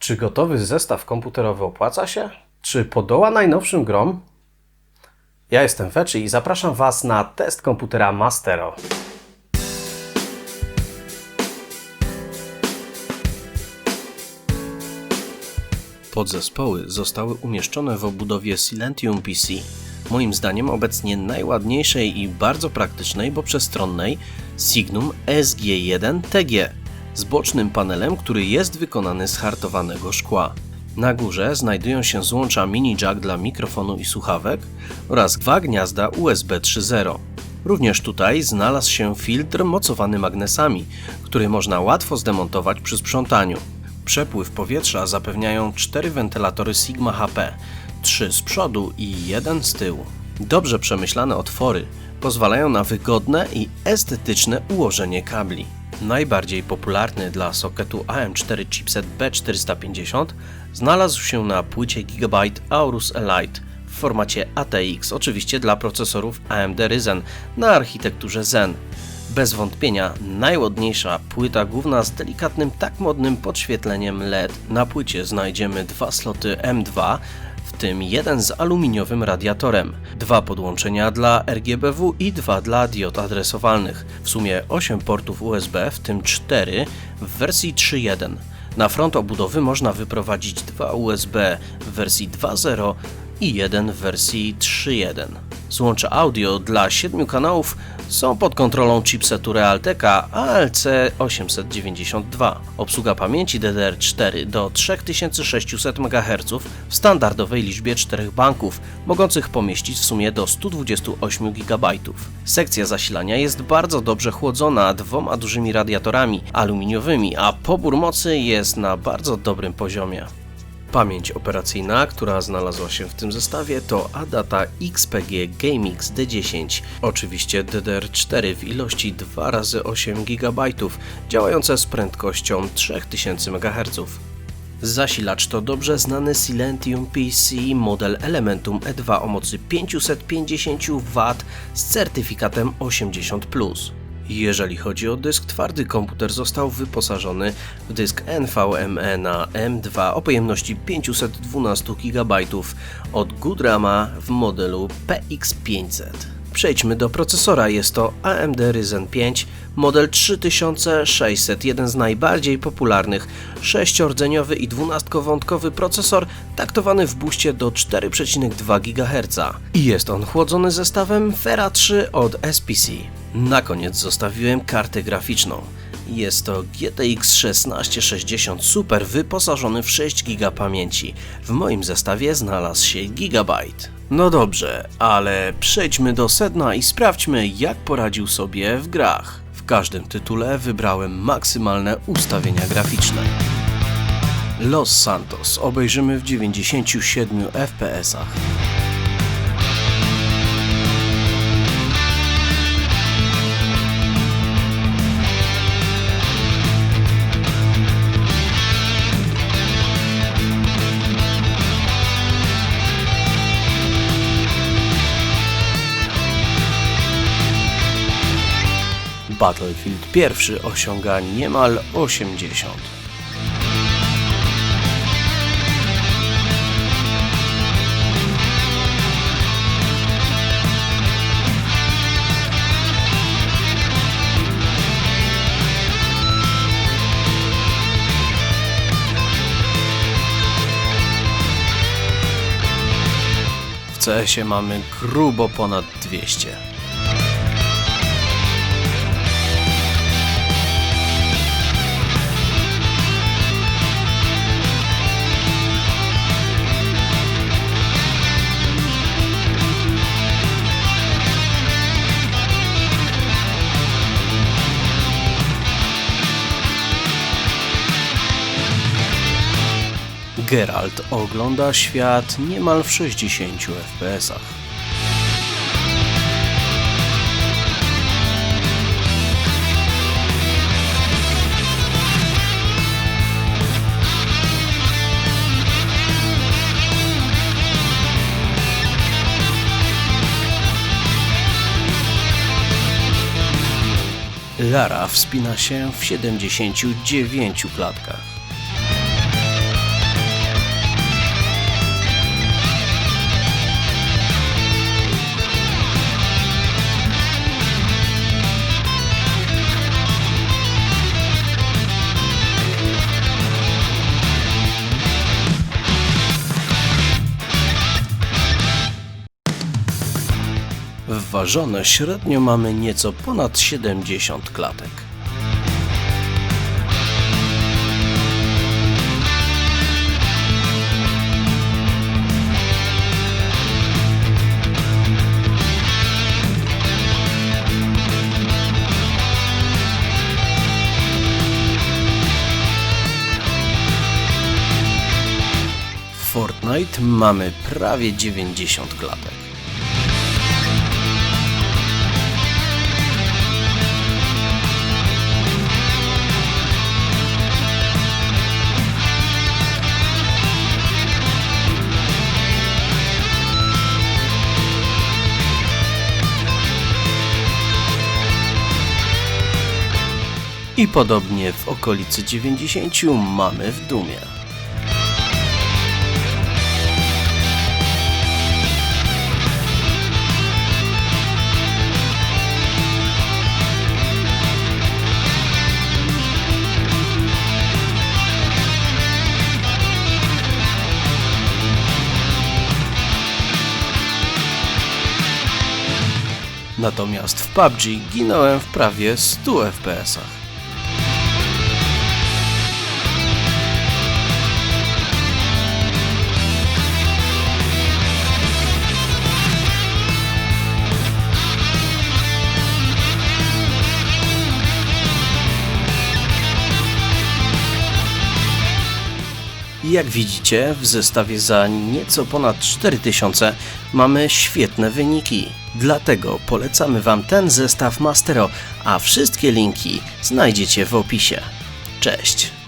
Czy gotowy zestaw komputerowy opłaca się? Czy podoła najnowszym grom? Ja jestem Feczy i zapraszam Was na test komputera Mastero. Podzespoły zostały umieszczone w obudowie Silentium PC. Moim zdaniem obecnie najładniejszej i bardzo praktycznej, bo przestronnej Signum SG1TG z bocznym panelem, który jest wykonany z hartowanego szkła. Na górze znajdują się złącza mini jack dla mikrofonu i słuchawek oraz dwa gniazda USB 3.0. Również tutaj znalazł się filtr mocowany magnesami, który można łatwo zdemontować przy sprzątaniu. Przepływ powietrza zapewniają cztery wentylatory Sigma HP, trzy z przodu i jeden z tyłu. Dobrze przemyślane otwory pozwalają na wygodne i estetyczne ułożenie kabli. Najbardziej popularny dla sokietu AM4 chipset B450 znalazł się na płycie Gigabyte Aorus Elite w formacie ATX, oczywiście dla procesorów AMD Ryzen na architekturze Zen. Bez wątpienia najładniejsza płyta główna z delikatnym, tak modnym podświetleniem LED. Na płycie znajdziemy dwa sloty M2, w tym jeden z aluminiowym radiatorem, dwa podłączenia dla RGBW i dwa dla diod adresowalnych. W sumie 8 portów USB, w tym 4 w wersji 3.1. Na front obudowy można wyprowadzić dwa USB w wersji 2.0 i jeden w wersji 3.1. Złącza audio dla 7 kanałów są pod kontrolą chipsetu Realteka ALC892. Obsługa pamięci DDR4 do 3600 MHz w standardowej liczbie 4 banków, mogących pomieścić w sumie do 128 GB. Sekcja zasilania jest bardzo dobrze chłodzona dwoma dużymi radiatorami aluminiowymi, a pobór mocy jest na bardzo dobrym poziomie. Pamięć operacyjna, która znalazła się w tym zestawie to Adata XPG GameX D10, oczywiście DDR4 w ilości 2 razy 8 GB, działające z prędkością 3000 MHz. Zasilacz to dobrze znany Silentium PC model Elementum E2 o mocy 550 W z certyfikatem 80+. Jeżeli chodzi o dysk twardy, komputer został wyposażony w dysk NVMe na M2 o pojemności 512 GB od Goodrama w modelu PX500. Przejdźmy do procesora. Jest to AMD Ryzen 5 model 3600, jeden z najbardziej popularnych, sześciordzeniowy i dwunastkowątkowy procesor taktowany w buście do 4,2 GHz. I jest on chłodzony zestawem Fera 3 od SPC. Na koniec zostawiłem kartę graficzną. Jest to GTX 1660 Super wyposażony w 6 GB pamięci. W moim zestawie znalazł się Gigabyte. No dobrze, ale przejdźmy do sedna i sprawdźmy jak poradził sobie w grach. W każdym tytule wybrałem maksymalne ustawienia graficzne. Los Santos obejrzymy w 97 fps. Battlefield I osiąga niemal 80. W CS-ie mamy grubo ponad 200. Geralt ogląda świat niemal w 60 fps. Lara wspina się w 79 klatkach. Wyposażone średnio mamy nieco ponad 70 klatek. Fortnite mamy prawie 90 klatek. I podobnie w okolicy 90 mamy w Dumie. Natomiast w PUBG ginąłem w prawie 100 FPS-ach. Jak widzicie, w zestawie za nieco ponad 4000 mamy świetne wyniki. Dlatego polecamy Wam ten zestaw Mastero, a wszystkie linki znajdziecie w opisie. Cześć!